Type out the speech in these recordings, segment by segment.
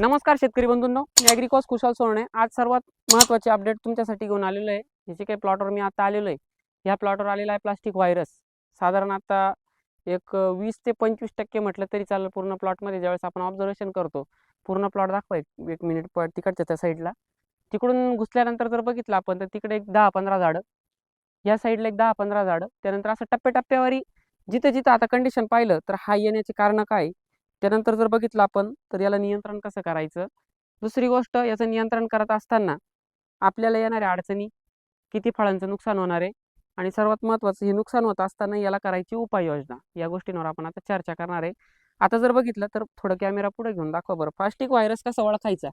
नमस्कार शेतकरी बंधूंनो मी ॲग्रिकॉस कुशाल सोने आज सर्वात महत्त्वाचे अपडेट तुमच्यासाठी घेऊन आलेलो आहे. जे काही प्लॉटवर मी आता आलेलो आहे. ह्या प्लॉटवर आलेला आहे प्लास्टिक व्हायरस साधारण आता एक वीस ते पंचवीस टक्के म्हटलं तरी चालेल पूर्ण प्लॉटमध्ये ज्यावेळेस आपण ऑब्झर्वेशन करतो पूर्ण प्लॉट दाखवा एक एक मिनिट प तिकडच्या त्या साईडला तिकडून घुसल्यानंतर जर बघितलं आपण तर तिकडे एक दहा पंधरा झाडं. या साईडला एक दहा पंधरा झाडं. त्यानंतर असं टप्प्याटप्प्यावरी जिथं जिथं आता कंडिशन पाहिलं तर हा येण्याचे कारण काय? त्यानंतर जर बघितलं आपण तर याला नियंत्रण कसं करायचं? दुसरी गोष्ट याचं नियंत्रण करत असताना आपल्याला येणाऱ्या अडचणी किती फळांचं नुकसान होणार आहे? आणि सर्वात महत्त्वाचं हे नुकसान होत असताना याला करायची उपाययोजना. या गोष्टींवर आपण आता चर्चा करणार आहे. आता जर बघितलं तर थोडं कॅमेरा पुढे घेऊन दाखवा बरं. प्लास्टिक व्हायरस कसा ओळखायचा?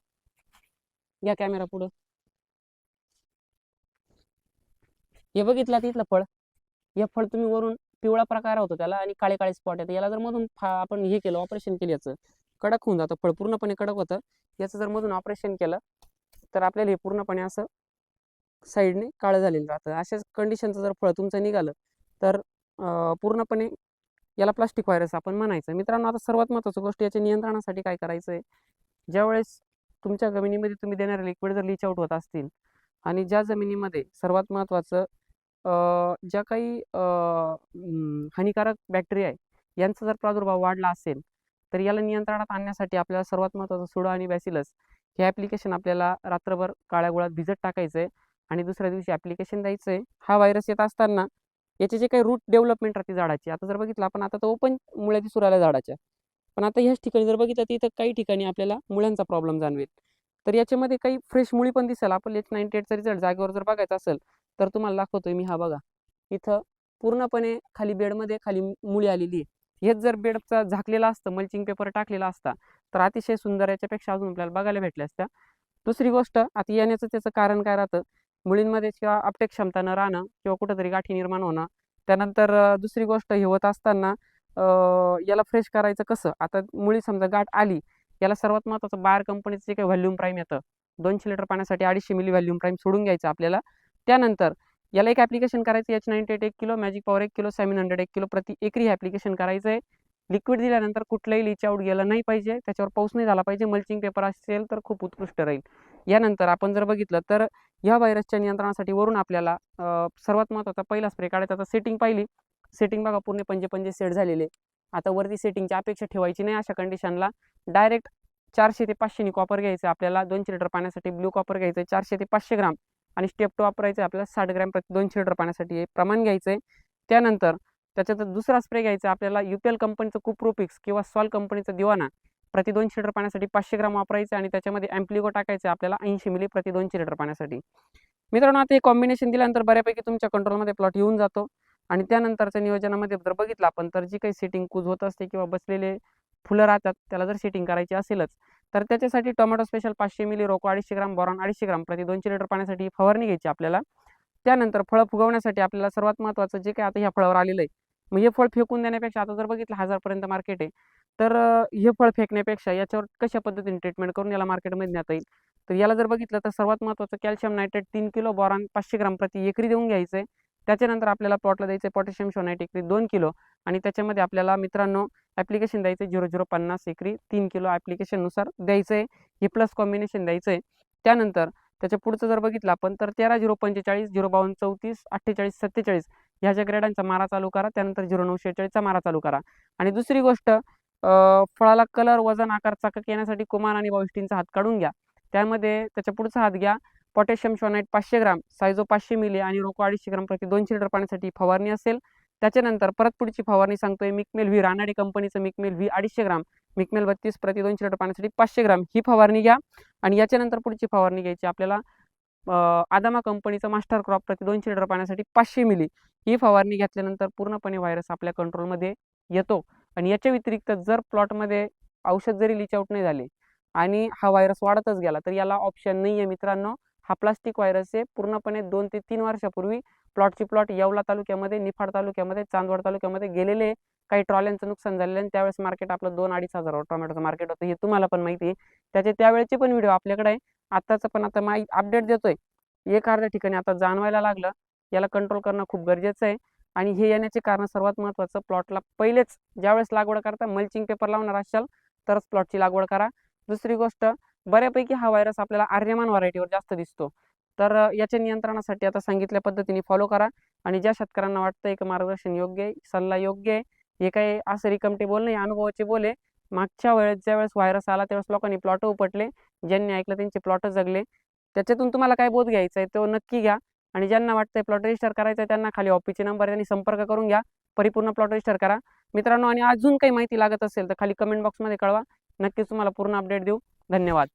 या कॅमेरा पुढं. हे बघितलं तिथलं फळ? हे फळ तुम्ही वरून पिवळा प्रकार होतो त्याला आणि काळे काळे स्पॉट येतात याला जर मधून फा आपण हे केलं ऑपरेशन केलं याचं कडक होऊन जातं फळ पूर्णपणे कडक होतं. याचं जर मधून ऑपरेशन केलं तर आपल्याला हे पूर्णपणे असं साईडने काळं झालेलं राहतं. अशाच कंडिशनचं जर फळ तुमचं निघालं तर पूर्णपणे याला प्लास्टिक व्हायरस आपण म्हणायचं. मित्रांनो आता सर्वात महत्त्वाची गोष्ट याच्या नियंत्रणासाठी काय करायचं आहे? ज्यावेळेस तुमच्या जमिनीमध्ये तुम्ही देणारे लिक्विड जर लिच आउट होत असतील आणि ज्या जमिनीमध्ये सर्वात महत्त्वाचं ज्या काही हानिकारक बॅक्टेरिया आहे यांचा जर प्रादुर्भाव वाढला असेल तर याला नियंत्रणात आणण्यासाठी आपल्याला सर्वात महत्त्वाचं सुडा आणि बॅसिलस हे ॲप्लिकेशन आपल्याला रात्रभर काळ्या गोळ्यात भिजत टाकायचं आहे आणि दुसऱ्या दिवशी ॲप्लिकेशन द्यायचं आहे हा व्हायरस येत असताना याचे जे काही रूट डेव्हलपमेंट राहते झाडाची आता जर बघितलं आपण आता तर ओपन मुळ्या दिसू राहिल्या झाडाच्या. पण आता ह्याच ठिकाणी जर बघितलं तर इथं काही ठिकाणी आपल्याला मुळ्यांचा प्रॉब्लेम जाणवेल. तर याच्यामध्ये काही फ्रेश मुळी पण दिसेल. आपण एच नाईन्टी एटचा रिझल्ट जागेवर जर बघायचा असेल तर तुम्हाला दाखवतोय मी हा बघा. इथं पूर्णपणे खाली बेडमध्ये खाली मुळी आलेली आहे. हेच जर बेडचा झाकलेला असतं मल्चिंग पेपर टाकलेला असता तर अतिशय सुंदर याच्यापेक्षा अजून आपल्याला बघायला भेटल्या असत्या. दुसरी गोष्ट आता येण्याचं त्याचं कारण काय राहतं? मुलींमध्ये किंवा आपटेक क्षमता न राहणं किंवा कुठंतरी गाठी निर्माण होणं. त्यानंतर दुसरी गोष्ट हे होत असताना याला फ्रेश करायचं कसं? आता मुळी समजा गाठ आली याला सर्वात महत्त्वाचं बायर कंपनीचं जे काही व्हॅल्यूम प्राईम येतं दोनशे लिटर पाण्यासाठी अडीचशे मिली व्हॅल्यूम प्राईम सोडून घ्यायचं आपल्याला. त्यानंतर याला एक ॲप्लिकेशन करायचं एच नाईन्टी एट एक किलो मॅजिक पॉवर एक किलो सेमिन हंड्रेड एक किलो. प्रति एकरी ॲप्लिकेशन करायचं आहे. लिक्विड दिल्यानंतर कुठलंही लिच आउट गेलं नाही पाहिजे. त्याच्यावर पाऊस नाही झाला पाहिजे. मल्चिंग पेपर असेल तर खूप उत्कृष्ट राहील. यानंतर आपण जर बघितलं तर ह्या व्हायरसच्या नियंत्रणासाठी वरून आपल्याला सर्वात महत्त्वाचा पहिला स्प्रे काढायचा. आता सेटिंग पाहिली. सेटिंग बघा पूर्ण पंजे पंजे सेट झालेले आता वरती सेटिंगची अपेक्षा ठेवायची नाही अशा कंडिशनला डायरेक्ट चारशे ते पाचशेनी कॉपर घ्यायचं आपल्याला दोनशे लिटर पाण्यासाठी ब्ल्यू कॉपर घ्यायचं चारशे ते पाचशे ग्राम आणि स्टेप टू वापरायचं आपल्याला साठ ग्रॅम प्रति दोनशे लिटर पाण्यासाठी प्रमाण घ्यायचं आहे त्यानंतर त्याच्यात दुसरा स्प्रे घ्यायचा आपल्याला युपीएल कंपनीचं कुप्रोपिक्स किंवा सॉल कंपनीचं दिवाना प्रति दोनशे लिटर पाण्यासाठी पाचशे ग्राम वापरायचं आणि त्याच्यामध्ये ॲम्प्लिगो टाकायचं आपल्याला ऐंशी मिली प्रति दोनशे लिटर पाण्यासाठी मित्रांनो आता हे कॉम्बिनेशन दिल्यानंतर बऱ्यापैकी तुमच्या कंट्रोलमध्ये प्लॉट येऊन जातो. आणि त्यानंतरच्या नियोजनामध्ये जर बघितलं आपण तर जी काही सेटिंग कूज होत असते किंवा बसलेले फुलं राहतात त्याला जर सेटिंग करायची असेलच तर त्याच्यासाठी टोमॅटो स्पेशल पाचशे मिली रोको अडीचशे ग्राम बॉरॉन अडीचशे ग्राम प्रति दोनशे लिटर पाण्यासाठी फवारणी घ्यायची आपल्याला. त्यानंतर फळं फुगवण्यासाठी आपल्याला सर्वात महत्त्वाचं जे काही आता ह्या फळावर आलेलं आहे मग हे फळ फेकून देण्यापेक्षा आता जर बघितलं हजारपर्यंत मार्केट आहे तर हे फळ फेकण्यापेक्षा याच्यावर कशा पद्धतीने ट्रीटमेंट करून याला मार्केटमध्ये नेता येईल? तर याला जर बघितलं तर सर्वात महत्त्वाचं कॅल्शियम नायट्रेट तीन किलो बॉरॉन पाचशे ग्राम प्रति एकरी देऊन घ्यायचं आहे त्याच्यानंतर आपल्याला प्लॉटला द्यायचं आहे पोटॅशियम शोनाईट एकरी दोन किलो आणि त्याच्यामध्ये आपल्याला मित्रांनो ॲप्लिकेशन द्यायचं आहे झिरो झिरो पन्नास एकरी तीन किलो ॲप्लिकेशननुसार द्यायचं आहे हे प्लस कॉम्बिनेशन द्यायचं आहे त्यानंतर त्याच्या पुढचं जर बघितलं आपण तर तेरा झिरो पंचेचाळीस झिरो बावन्न चौतीस अठ्ठेचाळीस सत्तेचाळीस ह्या ज्या ग्रेडांचा मारा चालू करा त्यानंतर झिरो नऊशे चाळीसचा मारा चालू करा. आणि दुसरी गोष्ट फळाला कलर वजन आकार चाकक येण्यासाठी कुमार आणि बाविष्टींचा हात काढून घ्या. त्यामध्ये त्याच्या पुढचा हात घ्या. पोटॅशियम शॉनाईट पाचशे ग्राम सायझो पाचशे मिली आणि रोको अडीचशे ग्राम प्रति दोनशे लिटर पाण्यासाठी फवारणी असेल. त्याच्यानंतर परत पुढची फवारणी सांगतोय मिकमेल व्ही रानाडी कंपनीचं मिकमेल व्ही अडीचशे ग्राम मिकमेल बत्तीस प्रति दोनशे लिटर पाण्यासाठी पाचशे ग्राम ही फवारणी घ्या. आणि याच्यानंतर पुढची फवारणी घ्यायची आपल्याला आदामा कंपनीचं मास्टर क्रॉप प्रति दोनशे लिटर पाण्यासाठी पाचशे मिली. ही फवारणी घेतल्यानंतर पूर्णपणे व्हायरस आपल्या कंट्रोलमध्ये येतो. आणि याच्या व्यतिरिक्त जर प्लॉटमध्ये औषध जरी लिचआउट नाही झाले आणि हा व्हायरस वाढतच गेला तर याला ऑप्शन नाही आहे मित्रांनो. हा प्लास्टिक व्हायरस आहे. पूर्णपणे दोन ते तीन वर्षापूर्वी प्लॉटची प्लॉट येवला तालुक्यामध्ये निफाड तालुक्यामध्ये चांदवड तालुक्यामध्ये गेलेले काही ट्रॉल्यांचं नुकसान झालेलं आणि त्यावेळेस मार्केट आपलं दोन अडीच हजारावर टोमॅटोचं मार्केट होतं. हे तुम्हाला पण माहिती आहे. त्याचे त्यावेळेचे पण व्हिडिओ आपल्याकडे आहे. आत्ताचं पण आता माहिती अपडेट देतोय. एक अर्ध्या ठिकाणी आता जाणवायला लागलं. याला कंट्रोल करणं खूप गरजेचं आहे. आणि हे येण्याचे कारण सर्वात महत्त्वाचं प्लॉटला पहिलेच ज्यावेळेस लागवड करता मल्चिंग पेपर लावणार असाल तरच प्लॉटची लागवड करा. दुसरी गोष्ट बऱ्यापैकी हा व्हायरस आपल्याला आर्यमान व्हरायटीवर जास्त दिसतो. तर याच्या नियंत्रणासाठी आता सांगितल्या पद्धतीने फॉलो करा आणि ज्या शेतकऱ्यांना वाटतंय की मार्गदर्शन योग्य आहे सल्ला योग्य आहे हे काही असं रिकमटे बोल नाही अनुभवाचे बोले मागच्या वेळेस ज्यावेळेस व्हायरस आला त्यावेळेस लोकांनी प्लॉट उपटले ज्यांनी ऐकलं त्यांचे प्लॉट जगले. त्याच्यातून तुम्हाला काय बोध घ्यायचा आहे तो नक्की घ्या आणि ज्यांना वाटतंय प्लॉट रजिस्टर करायचं आहे त्यांना खाली ऑफिसचे नंबर त्यांनी संपर्क करून घ्या परिपूर्ण प्लॉट रजिस्टर करा. मित्रांनो आणि अजून काही माहिती लागत असेल तर खाली कमेंट बॉक्समध्ये कळवा. नक्कीच तुम्हाला पूर्ण अपडेट देऊ. धन्यवाद.